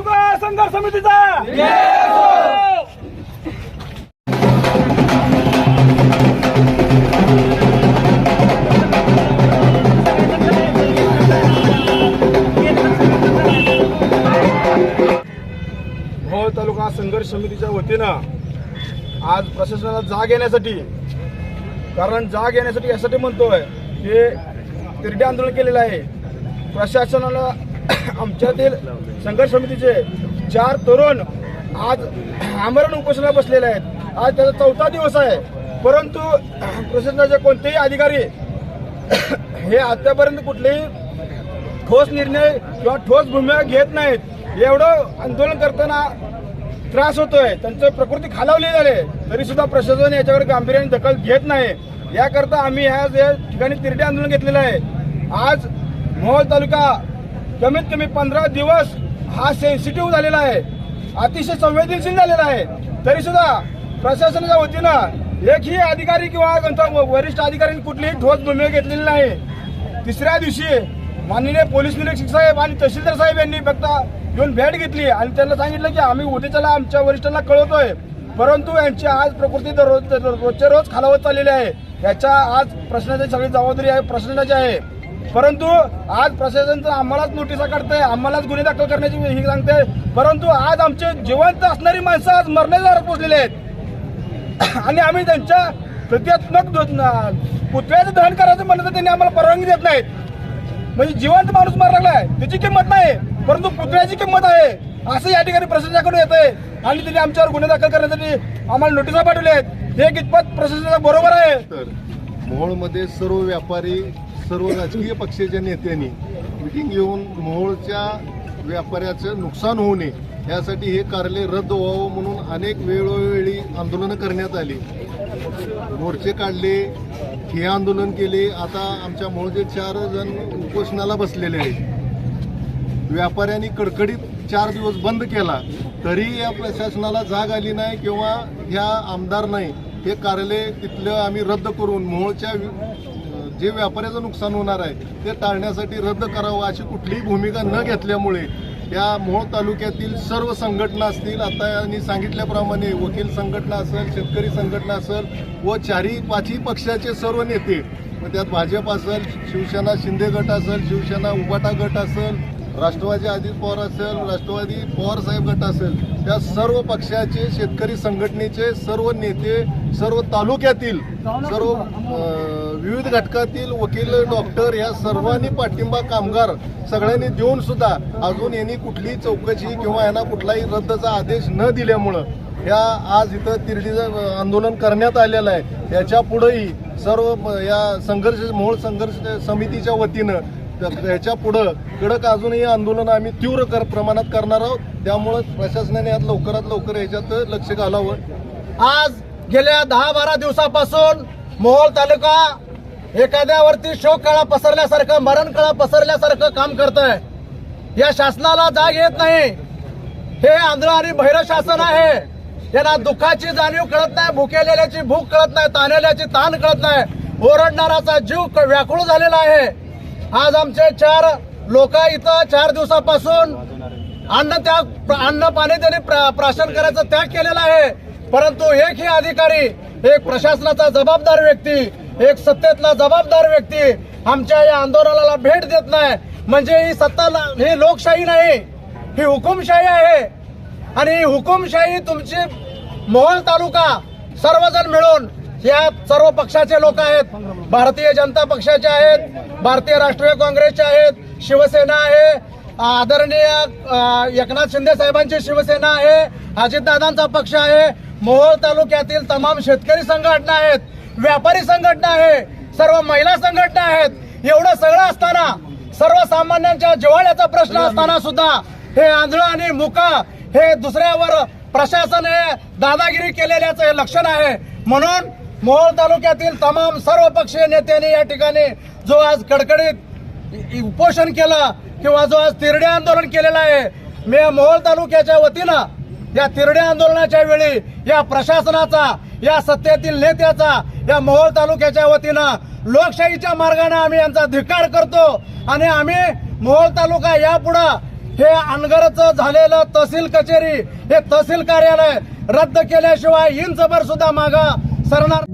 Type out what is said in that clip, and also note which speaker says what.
Speaker 1: तालुका संघर्ष समितीचा.
Speaker 2: मोहोळ तालुका संघर्ष समितीच्या वतीनं आज प्रशासनाला जाग येण्यासाठी कारण जाग येण्यासाठी यासाठी म्हणतोय की तिरडे आंदोलन केलेलं आहे. प्रशासनाला आमच्यातील संघर्ष समितीचे चार तरुण आज आमरण उपोषणाला बसलेले आहेत. आज त्याचा चौथा दिवस आहे. परंतु प्रशासनाचे कोणतेही अधिकारी हे आतापर्यंत कुठलेही ठोस निर्णय किंवा ठोस भूमिका घेत नाहीत. एवढं आंदोलन करताना त्रास होतोय. त्यांचं प्रकृती खालावली झाले तरी सुद्धा प्रशासन याच्यावर गांभीर्याने दखल घेत नाही. याकरता आम्ही ह्या या ठिकाणी तिरडे आंदोलन घेतलेलं आहे. आज मोहोळ तालुका कमीत कमी पंधरा दिवस हा सेन्सिटिव्ह झालेला आहे. अतिशय संवेदनशील झालेला आहे. तरी सुद्धा प्रशासनाच्या वतीनं एकही अधिकारी किंवा त्यांचा वरिष्ठ अधिकाऱ्यांनी कुठलीही ठोस भूमिका घेतलेली नाही. तिसऱ्या दिवशी माननीय पोलीस निरीक्षक साहेब आणि तहसीलदार साहेब यांनी फक्त येऊन भेट घेतली आणि त्यांना सांगितलं की आम्ही उद्याच्याला आमच्या वरिष्ठांना कळवतोय. परंतु यांची आज प्रकृती दररोज रोजच्या रोज खालावत चाललेली आहे. याच्या आज प्रश्नाची सगळी जबाबदारी आहे प्रशासनाची आहे. परंतु आज प्रशासन आम्हालाच नोटिसा काढतंय आम्हालाच गुन्हे दाखल करण्याची ही सांगते परंतु आज आमचे जिवंत असणारी माणसं आज मरण्याच्या दारात पोहोचलेले आहेत. आणि आम्ही त्यांच्या प्रतिकात्मक पुतळ्याचं दहन करायचं म्हणलं तर त्यांनी आम्हाला परवानगी देत नाहीत. म्हणजे जिवंत माणूस मार लागलाय त्याची किंमत नाही परंतु पुतळ्याची किंमत आहे. असं या ठिकाणी प्रशासनाकडून येत आहे आणि त्यांनी आमच्यावर गुन्हे दाखल करण्यासाठी आम्हाला नोटिसा पाठवल्या आहेत. हे कितपत प्रशासनाचं बरोबर आहे?
Speaker 3: तर मोहोळमध्ये सर्व व्यापारी सर्व राजकीय पक्षाच्या नेत्यांनी मिटिंग घेऊन मोहोळच्या व्यापाऱ्याचं नुकसान होऊ नये यासाठी हे कार्यालय रद्द व्हावं म्हणून अनेक वेळोवेळी आंदोलनं करण्यात आली. मोर्चे काढले हे आंदोलन केले. आता आमच्या मोळचे चार जण उपोषणाला बसलेले आहेत. व्यापाऱ्यांनी कडकडीत चार दिवस बंद केला तरी या प्रशासनाला जाग आली नाही किंवा ह्या आमदार नाही. हे कार्यालय तिथलं आम्ही रद्द करून मोहोळच्या जे व्यापाऱ्याचं नुकसान होणार आहे ते टाळण्यासाठी रद्द करावं अशी कुठलीही भूमिका न घेतल्यामुळे या मोहोळ तालुक्यातील सर्व संघटना असतील आता यांनी सांगितल्याप्रमाणे वकील संघटना असेल शेतकरी संघटना असेल व चारही पाचही पक्षाचे सर्व नेते मग त्यात भाजप असेल शिवसेना शिंदे गट असेल शिवसेना उबाटा गट असेल राष्ट्रवादी अजित पवार असेल राष्ट्रवादी पवार साहेब गट असेल त्या सर्व पक्षाचे शेतकरी संघटनेचे सर्व नेते सर्व तालुक्यातील सर्व विविध घटकातील वकील डॉक्टर या सर्वांनी पाठिंबा कामगार सगळ्यांनी देऊन सुद्धा अजून यांनी कुठलीही चौकशी किंवा यांना कुठलाही रद्दचा आदेश न दिल्यामुळं ह्या आज इथं तिरडीचं आंदोलन करण्यात आलेलं आहे. याच्या पुढेही सर्व या संघर्ष मोहोळ संघर्ष समितीच्या वतीनं त्याच्या पुढं कडक अजूनही आंदोलन आम्ही तीव्र कर प्रमाणात करणार आहोत. त्यामुळं प्रशासनाने यात लवकरात लवकर याच्यात लक्ष घालावं.
Speaker 4: आज गेल्या दहा बारा दिवसापासून मोहोळ तालुका एखाद्यावरती शोक कळा पसरल्यासारखं मरण कळा पसरल्यासारखं काम करत आहे या शासनाला जाग येत नाही. हे आंध्र आणि भैरव शासन आहे. यांना दुःखाची जाणीव कळत नाही भुकेलेल्याची भूक कळत नाही तानेल्याची ताण कळत नाही. ओरडणाराचा जीव व्याकुळ झालेला आहे. आज आमचे चार लोक इथं चार दिवसापासून अन्न त्याग अन्न पाणी त्यांनी प्रा- प्राशन करायचा त्याग केलेला आहे. परंतु एक हे अधिकारी एक प्रशासनाचा जबाबदार व्यक्ती एक सत्तेतला जबाबदार व्यक्ती आमच्या या आंदोलनाला भेट देत नाही. म्हणजे ही सत्ता ही लोकशाही नाही ही हुकुमशाही आहे. आणि ही हुकुमशाही तुमची मोहोळ तालुका सर्वजण मिळून या सर्व पक्षाचे लोक आहेत. भारतीय जनता पक्षाचे आहेत भारतीय राष्ट्रीय काँग्रेसचे आहेत शिवसेना आहे आदरणीय एकनाथ शिंदे साहेबांची शिवसेना आहे अजितदादांचा पक्ष आहे मोहोळ तालुक्यातील तमाम शेतकरी संघटना आहेत व्यापारी संघटना आहे सर्व महिला संघटना आहेत. एवढं सगळं असताना सर्वसामान्यांच्या जिव्हाळ्याचा प्रश्न असताना सुद्धा हे आंधळ आणि मुका हे दुसऱ्यावर प्रशासन हे दादागिरी केलेल्याचं हे लक्षण आहे. म्हणून मोहोळ तालुक्यातील तमाम सर्वपक्षीय नेत्यांनी या ठिकाणी जो आज कडकडीत उपोषण केलं किंवा जो आज तिरडे आंदोलन केलेलं आहे मी मोहोळ तालुक्याच्या वतीनं या तिरडे आंदोलनाच्या वेळी या प्रशासनाचा या सत्तेतील नेत्याचा या मोहोळ तालुक्याच्या वतीनं लोकशाहीच्या मार्गाने आम्ही यांचा धिक्कार करतो आणि आम्ही मोहोळ तालुका यापुढं हे अनगरचं झालेलं तहसील कचेरी हे तहसील कार्यालय रद्द केल्याशिवाय इंचभर सुद्धा मागा सरणार